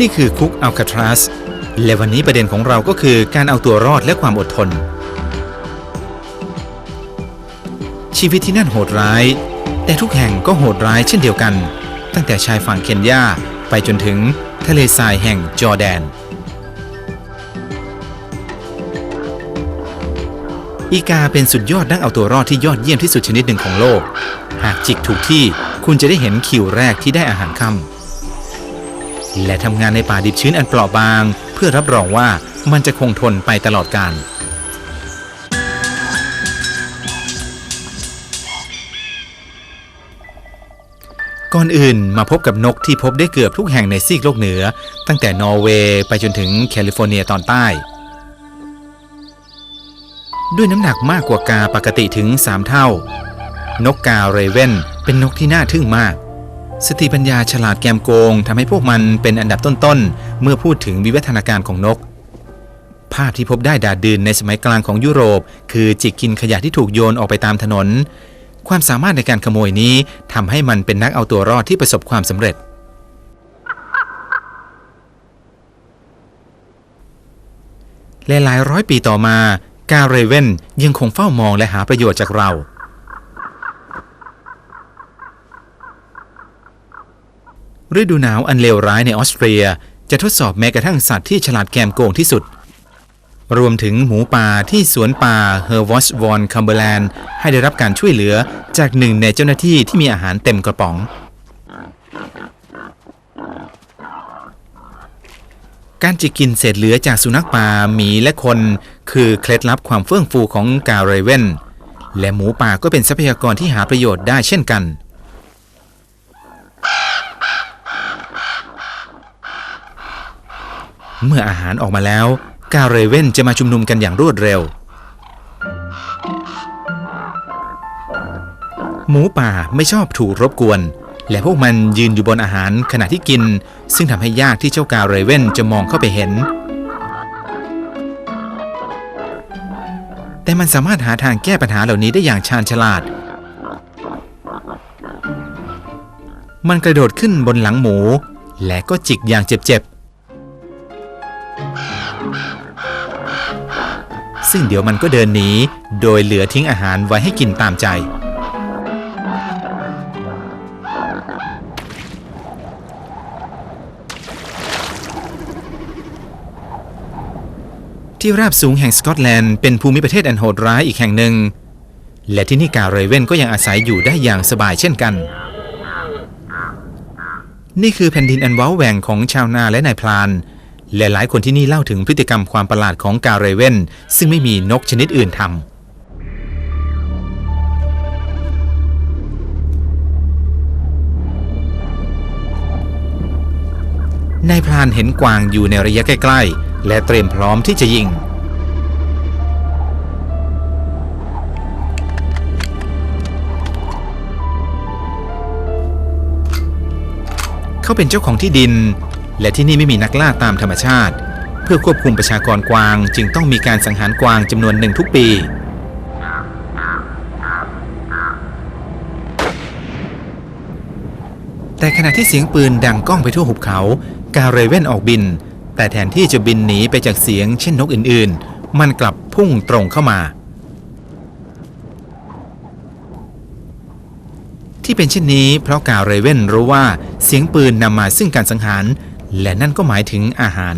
นี่คือคุกอัลคาทรัสและวันนี้ประเด็นของเราก็คือการเอาตัวรอดและความอดทน ชีวิตที่นั่นโหดร้าย แต่ทุกแห่งก็โหดร้ายเช่นเดียวกัน ตั้งแต่ชายฝั่งเคนยาไปจนถึงทะเลทรายแห่งจอร์แดน อีกาเป็นสุดยอดนักเอาตัวรอดที่ยอดเยี่ยมที่สุดชนิดหนึ่งของโลก หากจิกถูกที่คุณจะได้เห็นคิวแรกที่ได้อาหารค่ำ และทำงานในป่าดิบชื้นอันเปราะบาง เพื่อรับรองว่ามันจะคงทนไปตลอดกาลก่อนอื่นมาพบกับนกที่พบได้เกือบทุกแห่งในซีกโลกเหนือ ตั้งแต่นอร์เวย์ไปจนถึงแคลิฟอร์เนียตอนใต้ ด้วยน้ำหนักมากกว่ากาปกติถึง 3 เท่า นกกาเรเวนเป็นนกที่น่าทึ่งมาก สติปัญญาฉลาดแกมโกงทำให้พวกมันเป็นอันดับต้นๆ เมื่อพูดถึงวิวัฒนาการของนก ภาพที่พบได้ดาดืนในสมัยกลางของยุโรป คือจิกกินขยะที่ถูกโยนออกไปตามถนน ความสามารถในการขโมยนี้ทำให้มันเป็นนักเอาตัวรอดที่ประสบความสำเร็จ และหลายร้อยปีต่อมากาเรเวนยังคงเฝ้ามองและหาประโยชน์จากเรา ฤดูหนาวอันเลวร้ายในออสเตรียจะทดสอบแม้กระทั่งสัตว์ที่ฉลาดแกมโกงที่สุด รวมถึงหมูป่าที่สวนป่าเฮอร์วอชวอนคัมเบอร์แลนด์ให้ได้รับการช่วยเหลือจากหนึ่งในเจ้าหน้าที่ที่มีอาหารเต็มกระป๋อง การจิกกินเศษเหลือจากสุนัขป่าหมีและคน คือเคล็ดลับความเฟื่องฟูของกาเรเวนและหมูป่าก็เป็นทรัพยากรที่หาประโยชน์ได้เช่นกัน เมื่ออาหารออกมาแล้ว กาเรเวนจะมาชุมนุมกันอย่างรวดเร็ว หมูป่าไม่ชอบถูกรบกวน และพวกมันยืนอยู่บนอาหารขณะที่กิน ซึ่งทำให้ยากที่เจ้ากาเรเวนจะมองเข้าไปเห็น แต่มันสามารถหาทางแก้ปัญหาเหล่านี้ได้อย่างชาญฉลาด มันกระโดดขึ้นบนหลังหมู และก็จิกอย่างเจ็บ ซึ่งเดี๋ยวมันก็เดินหนีโดยเหลือทิ้งอาหารไว้ให้กินตามใจ ที่ราบสูงแห่งสกอตแลนด์เป็นภูมิประเทศอันโหดร้ายอีกแห่งหนึ่ง และที่นี่กาเรเว่นก็ยังอาศัยอยู่ได้อย่างสบายเช่นกัน นี่คือแผ่นดินอันว้าวแหว่งของชาวนาและนายพรานแล หลายคนที่นี่เล่าถึงพฤติกรรมความประหลาดของกาเรเวนซึ่งไม่มีนกชนิดอื่นทำนายพรานเห็นกวางอยู่ในระยะใกล้ ๆ และเตรียมพร้อมที่จะยิง เขาเป็นเจ้าของที่ดิน และที่นี่ไม่มีนักล่าตามธรรมชาติ เพื่อควบคุมประชากรกวาง จึงต้องมีการสังหารกวางจำนวนหนึ่งทุกปี แต่ขณะที่เสียงปืนดังก้องไปทั่วหุบเขา กาเรเว่นออกบิน แต่แทนที่จะบินหนีไปจากเสียงเช่นนกอื่นๆ มันกลับพุ่งตรงเข้ามา ที่เป็นเช่นนี้เพราะกาเรเว่นรู้ว่าเสียงปืนนำมาซึ่งการสังหาร และนั่นก็หมายถึงอาหาร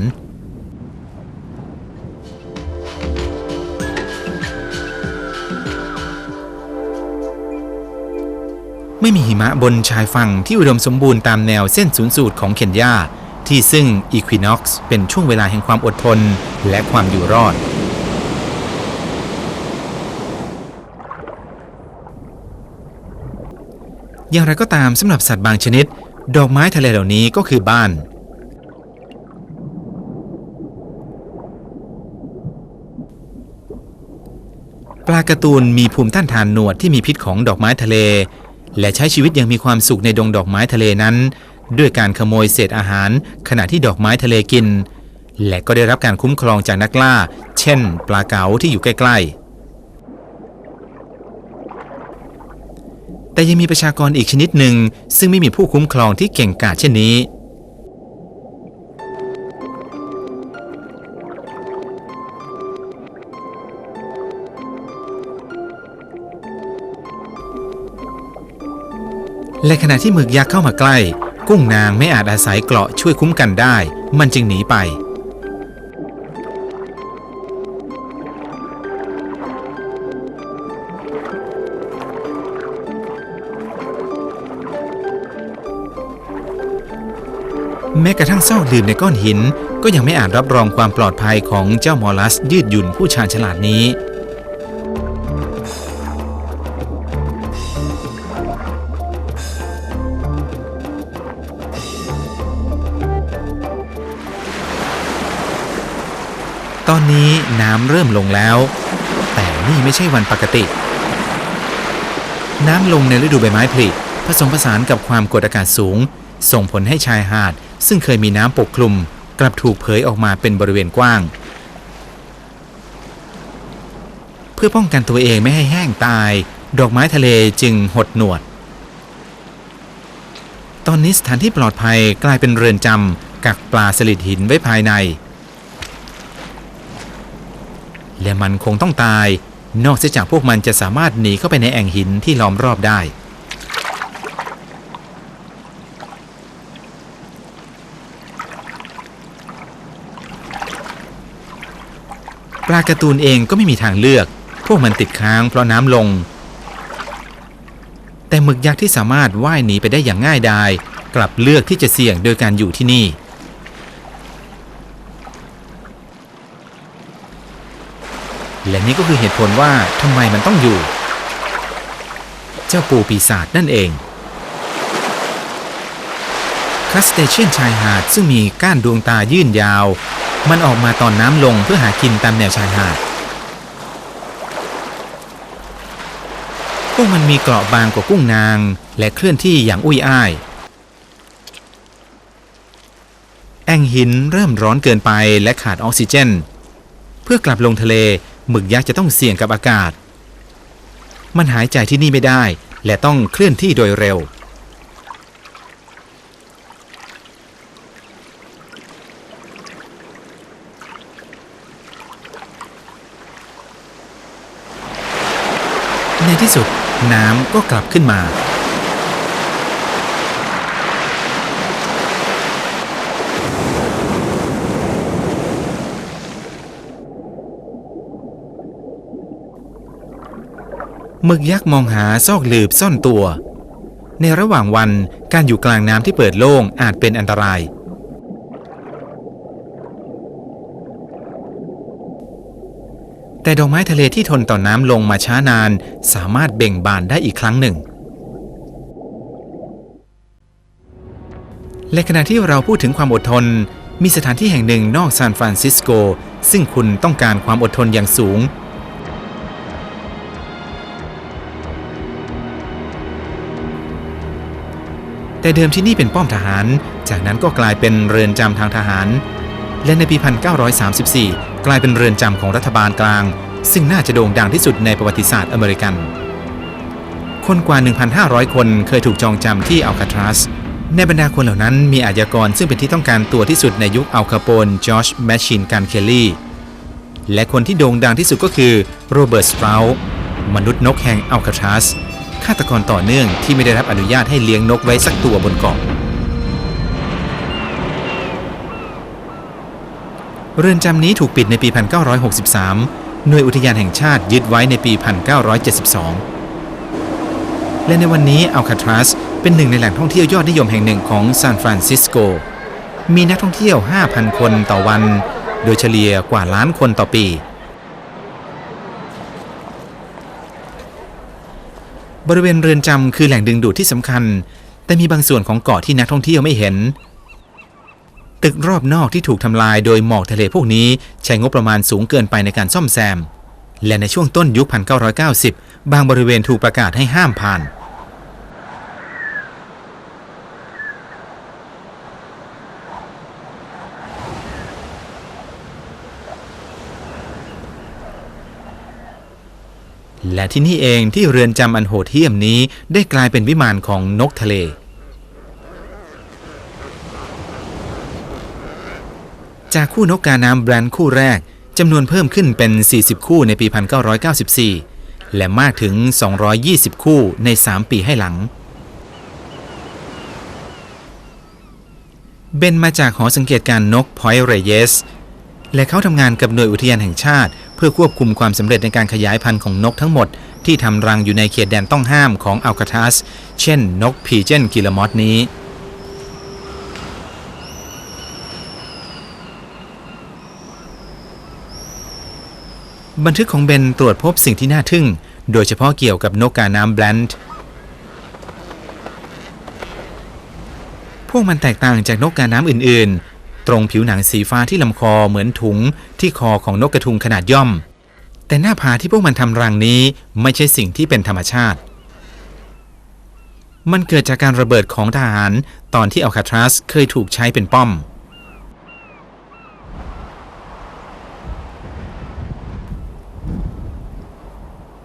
ไม่มีหิมะบนชายฝั่งที่อุดมสมบูรณ์ตามแนวเส้นศูนย์สูตรของเคนยา ที่ซึ่งอีควินอกซ์เป็นช่วงเวลาแห่งความอดทนและความอยู่รอดอย่างไรก็ตามสำหรับสัตว์บางชนิด ดอกไม้ทะเลเหล่านี้ก็คือบ้าน ปลาการ์ตูนมีภูมิต้านทานหนวดที่มีพิษของดอกไม้ทะเล และใช้ชีวิตอย่างมีความสุขในดงดอกไม้ทะเลนั้น ด้วยการขโมยเศษอาหารขณะที่ดอกไม้ทะเลกิน และก็ได้รับการคุ้มครองจากนักล่า เช่น ปลาเก๋าที่อยู่ใกล้ๆ แต่ยังมีประชากรอีกชนิดหนึ่งซึ่งไม่มีผู้คุ้มครองที่เก่งกาจเช่นนี้ และขณะที่หมึกยักษ์เข้ามาใกล้ กุ้งนางไม่อาจอาศัยเกราะช่วยคุ้มกันได้ มันจึงหนีไปแม้กระทั่งซอกดื่มในก้อนหิน ก็ยังไม่อาจรับรองความปลอดภัยของเจ้ามอลัสยืดหยุ่นผู้ชาญฉลาดนี้ำเริ่มลงแล้ว แต่นี่ไม่ใช่วันปกติ น้ำลงในฤดูใบไม้ผลิผสมผสานกับความกดอากาศสูง ส่งผลให้ชายหาด ซึ่งเคยมีน้ำปกคลุม กลับถูกเผยออกมาเป็นบริเวณกว้าง เพื่อป้องกันตัวเองไม่ให้แห้งตาย ดอกไม้ทะเลจึงหดหนวด ตอนนี้สถานที่ปลอดภัยกลายเป็นเรือนจำกักปลาสลิดหินไว้ภายใน และมันคงต้องตาย นอกจากพวกมันจะสามารถหนีเข้าไปในแอ่งหินที่ล้อมรอบได้ ปลาการ์ตูนเองก็ไม่มีทางเลือก พวกมันติดค้างเพราะน้ำลง แต่หมึกยักษ์ที่สามารถว่ายหนีไปได้อย่างง่ายดายกลับเลือกที่จะเสี่ยงโดยการอยู่ที่นี่ และนี่ก็คือเหตุผลว่าทำไมมันต้องอยู่ เจ้าปูปีศาจนั่นเองคัสเตเชียนชายหาดซึ่งมีก้านดวงตายื่นยาว มันออกมาตอนน้ำลงเพื่อหากินตามแนวชายหาด พวกมันมีเกราะบางกว่ากุ้งนาง และเคลื่อนที่อย่างอุ้ยอ้าย แอ่งหินเริ่มร้อนเกินไปและขาดออกซิเจน เพื่อกลับลงทะเล หมึกยักษ์จะต้องเสี่ยงกับอากาศ มันหายใจที่นี่ไม่ได้ และต้องเคลื่อนที่โดยเร็ว ในที่สุดน้ำก็กลับขึ้นมา มึกยักษ์มองหาซอกหลืบซ่อนตัว ในระหว่างวันการอยู่กลางน้ำที่เปิดโล่งอาจเป็นอันตราย แต่ดอกไม้ทะเลที่ทนต่อน้ำลงมาช้านาน สามารถเบ่งบานได้อีกครั้งหนึ่งและขณะที่เราพูดถึงความอดทน มีสถานที่แห่งหนึ่งนอกซานฟรานซิสโก ซึ่งคุณต้องการความอดทนอย่างสูง แต่เดิมที่นี่เป็นป้อมทหาร จากนั้นก็กลายเป็นเรือนจำทางทหาร และในปี 1934 กลายเป็นเรือนจำของรัฐบาลกลาง ซึ่งน่าจะโด่งดังที่สุดในประวัติศาสตร์อเมริกัน คนกว่า 1,500 คนเคยถูกจองจำที่อัลคาทรัสในบรรดาคนเหล่านั้นมีอาชญากรซึ่งเป็นที่ต้องการตัวที่สุดในยุคอัลคาโปนจอร์จแมชชินกันเคลลี่ และคนที่โด่งดังที่สุดก็คือโรเบิร์ตสปราวมนุษย์นกแห่งอัลคาทรัส ฆาตกรต่อเนื่องที่ไม่ได้รับอนุญาตให้เลี้ยงนกไว้สักตัวบนเกาะเรือนจำนี้ถูกปิดในปี 1963 หน่วยอุทยานแห่งชาติยึดไว้ในปี 1972 และในวันนี้อัลคาทรัสเป็นหนึ่งในแหล่งท่องเที่ยวยอดนิยมแห่งหนึ่งของซานฟรานซิสโก มีนักท่องเที่ยว 5,000 คนต่อวัน โดยเฉลี่ยกว่าล้านคนต่อปี บริเวณเรือนจำคือแหล่งดึงดูดที่สำคัญ แต่มีบางส่วนของเกาะที่นักท่องเที่ยวไม่เห็น ตึกรอบนอกที่ถูกทำลายโดยหมอกทะเลพวกนี้ใช้งบประมาณสูงเกินไปในการซ่อมแซม และในช่วงต้นยุค 1990 บางบริเวณถูกประกาศให้ห้ามผ่าน และที่นี่เองที่เรือนจำอันโหดเหี้ยมนี้ได้กลายเป็นวิมานของนกทะเล จากคู่นกกาน้ำแบรนด์คู่แรกจำนวนเพิ่มขึ้นเป็น 40 คู่ในปี 1994 และมากถึง 220 คู่ใน 3 ปีให้หลัง เบนมาจากหอสังเกตการนกพอยเรเยส และเขาทำงานกับหน่วยอุทยานแห่งชาติ เพื่อควบคุมความสำเร็จในการขยายพันธุ์ของนกทั้งหมด ที่ทำรังอยู่ในเขตแดนต้องห้ามของอัลคาทัสเช่นนกพีเจนกิลมอตนี้บันทึกของเบนตรวจพบสิ่งที่น่าทึ่ง โดยเฉพาะเกี่ยวกับนกกาน้ำแบลนด์พวกมันแตกต่างจากนกกาน้ำอื่น ตรงผิวหนังสีฟ้าที่ลำคอเหมือนถุงที่คอของนกกระทุงขนาดย่อม แต่หน้าผาที่พวกมันทำรังนี้ไม่ใช่สิ่งที่เป็นธรรมชาติ มันเกิดจากการระเบิดของทหารตอนที่อัลคาทรัสเคยถูกใช้เป็นป้อม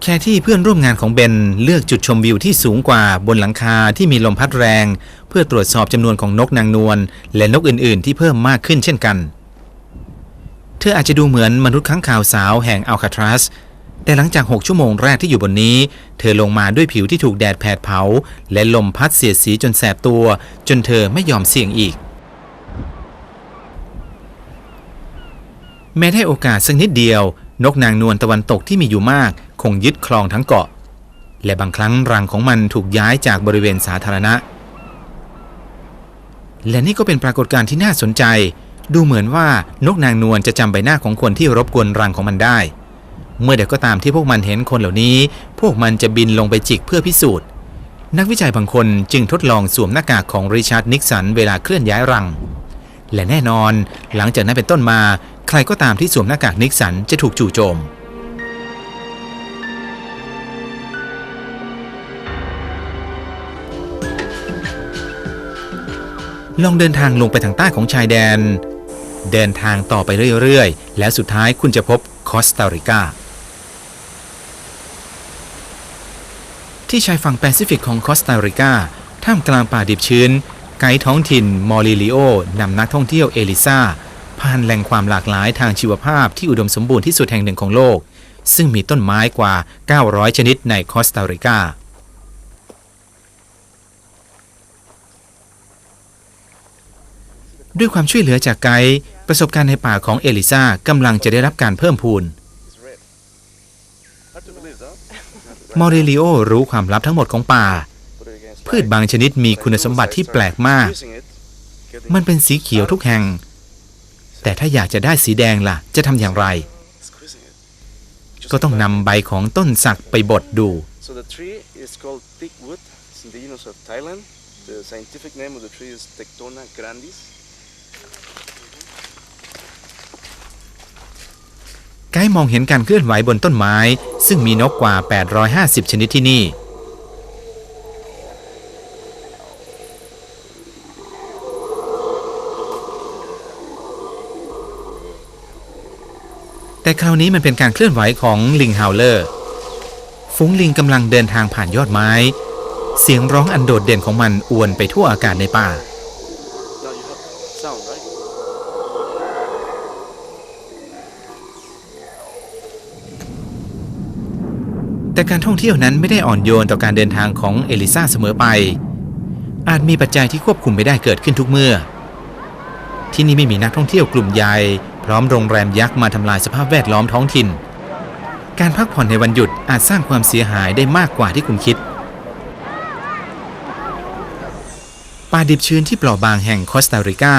แค่ที่เพื่อนร่วมงานของเบนเลือกจุดชมวิวที่สูงกว่าบนหลังคาที่มีลมพัดแรง เพื่อตรวจสอบจำนวนของนกนางนวลและนกอื่นๆ ที่เพิ่มมากขึ้นเช่นกัน เธออาจจะดูเหมือนมนุษย์ค้างคาวสาวแห่งอัลคาทรัสแต่หลังจาก 6 ชั่วโมงแรกที่อยู่บนนี้ เธอลงมาด้วยผิวที่ถูกแดดแผดเผา และลมพัดเสียดสีจนแสบตัว จนเธอไม่ยอมเสี่ยงอีก แม้ได้โอกาสสักนิดเดียว นกนางนวลตะวันตกที่มีอยู่มาก คงยึดครองทั้งเกาะ และบางครั้งรังของมันถูกย้ายจากบริเวณสาธารณะ และนี่ก็เป็นปรากฏการณ์ที่น่าสนใจ ดูเหมือนว่านกนางนวลจะจำใบหน้าของคนที่รบกวนรังของมันได้ เมื่อใดก็ตามที่พวกมันเห็นคนเหล่านี้ พวกมันจะบินลงไปจิกเพื่อพิสูจน์ นักวิจัยบางคนจึงทดลองสวมหน้ากากของริชาร์ดนิกสันเวลาเคลื่อนย้ายรังและแน่นอนหลังจากนั้นเป็นต้นมา ใครก็ตามที่สวมหน้ากากนิกสันจะถูกจู่โจม ลองเดินทางลงไปทางใต้ของชายแดน เดินทางต่อไปเรื่อย ๆ แล้วสุดท้ายคุณจะพบคอสตาริกาที่ชายฝั่งแปซิฟิกของคอสตาริกาท่ามกลางป่าดิบชื้น ไกด์ท้องถิ่นมอริลิโอนำนักท่องเที่ยวเอลิซา ผ่านแหล่งความหลากหลายทางชีวภาพที่อุดมสมบูรณ์ที่สุดแห่งหนึ่งของโลก ซึ่งมีต้นไม้กว่า 900 ชนิดในคอสตาริกาด้วยความช่วยเหลือจากไกด์ประสบการณ์ในป่าของเอลิซากำลังจะได้รับการเพิ่มพูนมอริลิโอรู้ความลับทั้งหมดของป่า พืชบางชนิดมีคุณสมบัติที่แปลกมาก มันเป็นสีเขียวทุกแห่ง แต่ถ้าอยากจะได้สีแดงล่ะ จะทำอย่างไร squeezing it. Just ก็ต้อง like นำใบของต้นสักไปบดดู that. So the tree is called thick wood. It's indigenous of Thailand. The scientific name of the tree is Tectona grandis. ไกด์มองเห็นการเคลื่อนไหวบนต้นไม้ ซึ่งมีนกกว่า 850 ชนิดที่นี่ แต่คราวนี้มันเป็นการเคลื่อนไหวของลิงฮาวเลอร์ ฝูงลิงกำลังเดินทางผ่านยอดไม้ เสียงร้องอันโดดเด่นของมันอวนไปทั่วอากาศในป่า แต่การท่องเที่ยวนั้นไม่ได้อ่อนโยนต่อการเดินทางของเอลิซาเสมอไป อาจมีปัจจัยที่ควบคุมไม่ได้เกิดขึ้นทุกเมื่อ ที่นี่ไม่มีนักท่องเที่ยวกลุ่มใหญ่ พร้อมโรงแรมยักษ์มาทำลายสภาพแวดล้อมท้องถิ่น การพักผ่อนในวันหยุดอาจสร้างความเสียหายได้มากกว่าที่คุณคิด ป่าดิบชื้นที่เปราะบางแห่งคอสตาริกา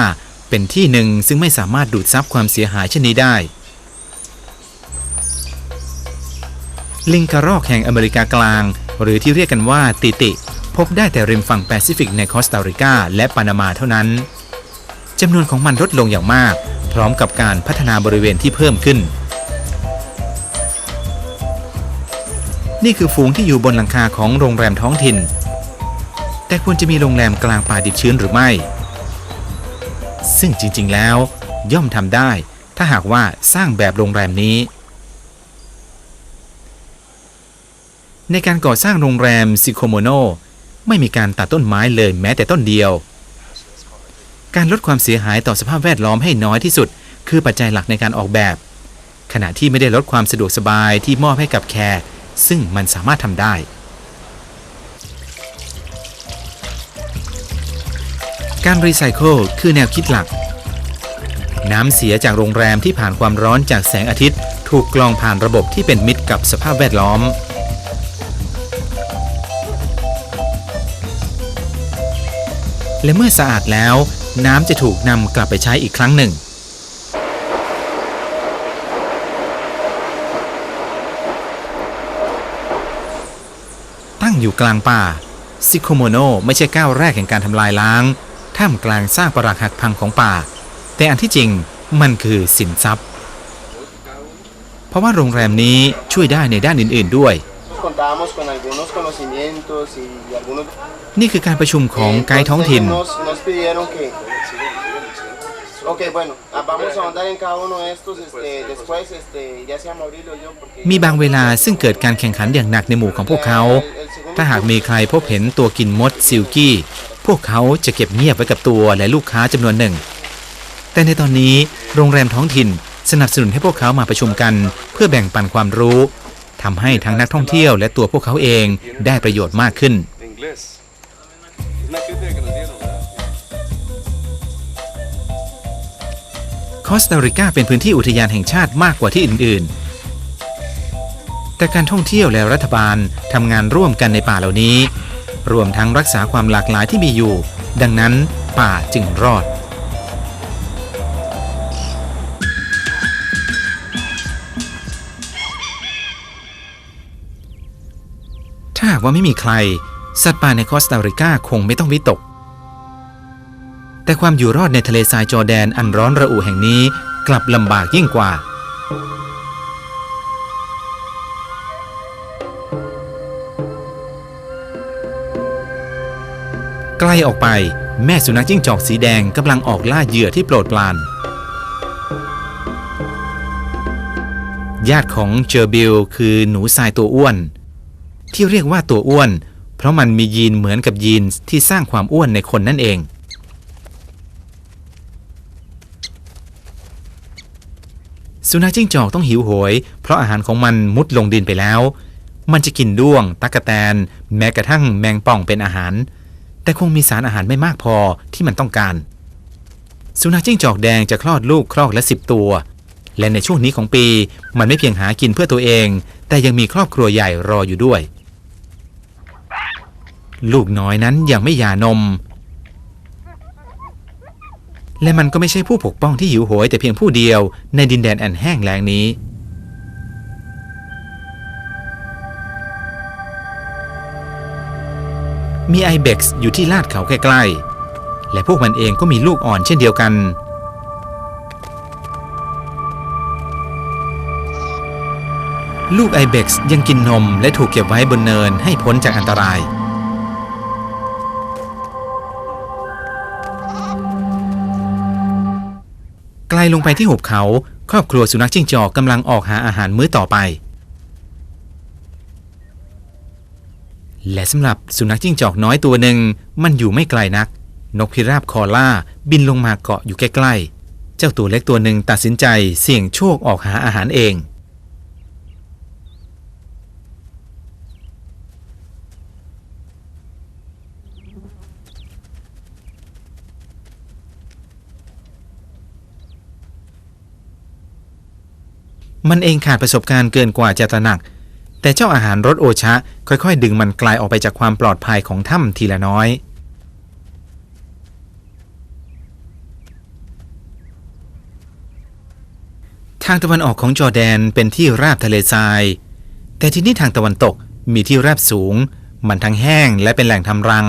เป็นที่หนึ่งซึ่งไม่สามารถดูดซับความเสียหายเช่นนี้ได้ ลิงกระรอกแห่งอเมริกากลาง หรือที่เรียกกันว่าติติ พบได้แต่ริมฝั่งแปซิฟิกในคอสตาริกาและปานามาเท่านั้นจำนวนของมันลดลงอย่างมาก พร้อมกับการพัฒนาบริเวณที่เพิ่มขึ้น นี่คือฝูงที่อยู่บนหลังคาของโรงแรมท้องถิ่น แต่ควรจะมีโรงแรมกลางป่าดิบชื้นหรือไม่ ซึ่งจริงๆแล้วย่อมทำได้ ถ้าหากว่าสร้างแบบโรงแรมนี้ ในการก่อสร้างโรงแรมซิโคโมโนไม่มีการตัดต้นไม้เลยแม้แต่ต้นเดียว การลดความเสียหายต่อสภาพแวดล้อมให้น้อยที่สุด คือปัจจัยหลักในการออกแบบ ขณะที่ไม่ได้ลดความสะดวกสบายที่มอบให้กับแขกซึ่งมันสามารถทำได้การรีไซเคิลคือแนวคิดหลัก น้ำเสียจากโรงแรมที่ผ่านความร้อนจากแสงอาทิตย์ ถูกกรองผ่านระบบที่เป็นมิตรกับสภาพแวดล้อม และเมื่อสะอาดแล้ว น้ำจะถูกนำกลับไปใช้อีกครั้งหนึ่ง ตั้งอยู่กลางป่า ซิโคโมโนไม่ใช่ก้าวแรกแห่งการทำลายล้าง ท่ามกลางซากปรักหักพังของป่า แต่อันที่จริงมันคือสินทรัพย์ เพราะว่าโรงแรมนี้ช่วยได้ในด้านอื่น ๆด้วย Contábamos con algunos conocimientos y algunos นี่คือการประชุมของไกด์ท้องถิ่น Nos, nos pidieron que... Ok, bueno, ah, vamos a ahondar en cada uno de estos este, después, este, ya sea Mauricio o yo, porque... มีบางเวลาซึ่งเกิดการแข่งขันอย่างหนักในหมู่ของพวกเขา ถ้าหากมีใครพบเห็นตัวกินมดซิลกี้ พวกเขาจะเก็บเงียบไว้กับตัวและลูกค้าจำนวนหนึ่ง แต่ในตอนนี้โรงแรมท้องถิ่นสนับสนุนให้พวกเขามาประชุมกัน เพื่อแบ่งปันความรู้ ทำให้ทั้งนักท่องเที่ยวและตัวพวกเขาเองได้ประโยชน์มากขึ้น คอสตาริกาเป็นพื้นที่อุทยานแห่งชาติมากกว่าที่อื่น ๆ แต่การท่องเที่ยวและรัฐบาลทำงานร่วมกันในป่าเหล่านี้ รวมทั้งรักษาความหลากหลายที่มีอยู่ ดังนั้นป่าจึงรอดาหากว่าไม่มีใคร สัตว์ป่าในคอสตาริกาคงไม่ต้องวิตก แต่ความอยู่รอดในทะเลทรายจอแดนอันร้อนระอุแห่งนี้กลับลำบากยิ่งกว่าใกล้ออกไปแม่สุนัขจิ้งจอกสีแดงกำลังออกล่าเหยื่อที่โปรดปราน ญาติของเจอบิลคือหนูทรายตัวอ้วน ที่เรียกว่าตัวอ้วน เพราะมันมียีนเหมือนกับยีนที่สร้างความอ้วนในคนนั่นเอง สุนัขจิ้งจอกต้องหิวโหย เพราะอาหารของมันมุดลงดินไปแล้ว มันจะกินด้วงตักแตน แม้กระทั่งแมงป่องเป็นอาหาร แต่คงมีสารอาหารไม่มากพอที่มันต้องการ สุนัขจิ้งจอกแดงจะคลอดลูกครอกละสิบตัวและในช่วงนี้ของปีมันไม่เพียงหากินเพื่อตัวเอง แต่ยังมีครอบครัวใหญ่รออยู่ด้วย ลูกน้อยนั้นยังไม่หย่านม และมันก็ไม่ใช่ผู้ปกป้องที่หิวโหยแต่เพียงผู้เดียวในดินแดนอันแห้งแล้งนี้มีไอเบ็กซ์อยู่ที่ลาดเขาใกล้ๆ และพวกมันเองก็มีลูกอ่อนเช่นเดียวกัน ลูกไอเบ็กซ์ยังกินนมและถูกเก็บไว้บนเนินให้พ้นจากอันตราย ไกลลงไปที่หุบเขา ครอบครัวสุนัขจิ้งจอกกำลังออกหาอาหารมื้อต่อไป และสำหรับสุนัขจิ้งจอกน้อยตัวหนึ่งมันอยู่ไม่ไกลนัก นกพิราบคอล่าบินลงมาเกาะอยู่ใกล้ๆ เจ้าตัวเล็กตัวหนึ่งตัดสินใจเสี่ยงโชคออกหาอาหารเอง มันเองขาดประสบการณ์เกินกว่าจะตระหนัก แต่เจ้าอาหารรสโอชะ ค่อยๆ ดึงมันไกลออกไปจากความปลอดภัยของถ้ำทีละน้อยทางตะวันออกของจอแดนเป็นที่ราบทะเลทราย แต่ที่นี่ทางตะวันตกมีที่ราบสูง มันทั้งแห้งและเป็นแหล่งทำรัง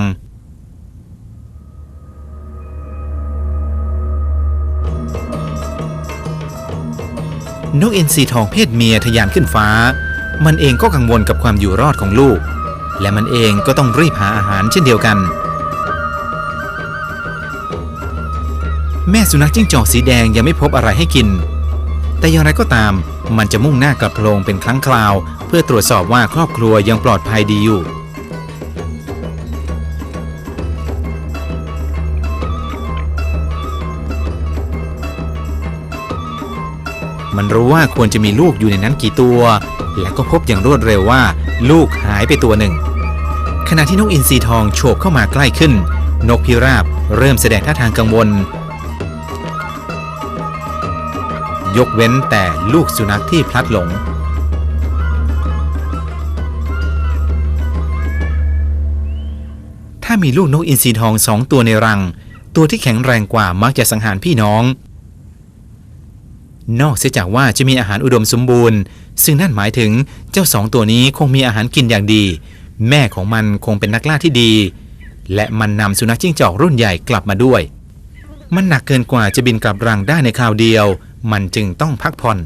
นกเอ็นซีทองเพศเมียทะยานขึ้นฟ้า มันเองก็กังวลกับความอยู่รอดของลูก และมันเองก็ต้องรีบหาอาหารเช่นเดียวกัน แม่สุนัขจิ้งจอกสีแดงยังไม่พบอะไรให้กิน แต่อย่างไรก็ตาม มันจะมุ่งหน้ากลับโพรงเป็นครั้งคราว เพื่อตรวจสอบว่าครอบครัวยังปลอดภัยดีอยู่ มันรู้ว่าควรจะมีลูกอยู่ในนั้นกี่ตัว และก็พบอย่างรวดเร็วว่า ลูกหายไปตัวหนึ่ง ขณะที่นกอินทรีทองโฉบเข้ามาใกล้ขึ้น นกพิราบเริ่มแสดงท่าทางกังวล ยกเว้นแต่ลูกสุนัขที่พลัดหลง ถ้ามีลูกนกอินทรีทองสองตัวในรัง ตัวที่แข็งแรงกว่ามักจะสังหารพี่น้อง นอกเสียจากว่าจะมีอาหารอุดมสมบูรณ์ ซึ่งนั่นหมายถึงเจ้าสองตัวนี้คงมีอาหารกินอย่างดี แม่ของมันคงเป็นนักล่าที่ดี และมันนำสุนัขจิ้งจอกรุ่นใหญ่กลับมาด้วย มันหนักเกินกว่าจะบินกลับรังได้ในคราวเดียว มันจึงต้องพักผ่อน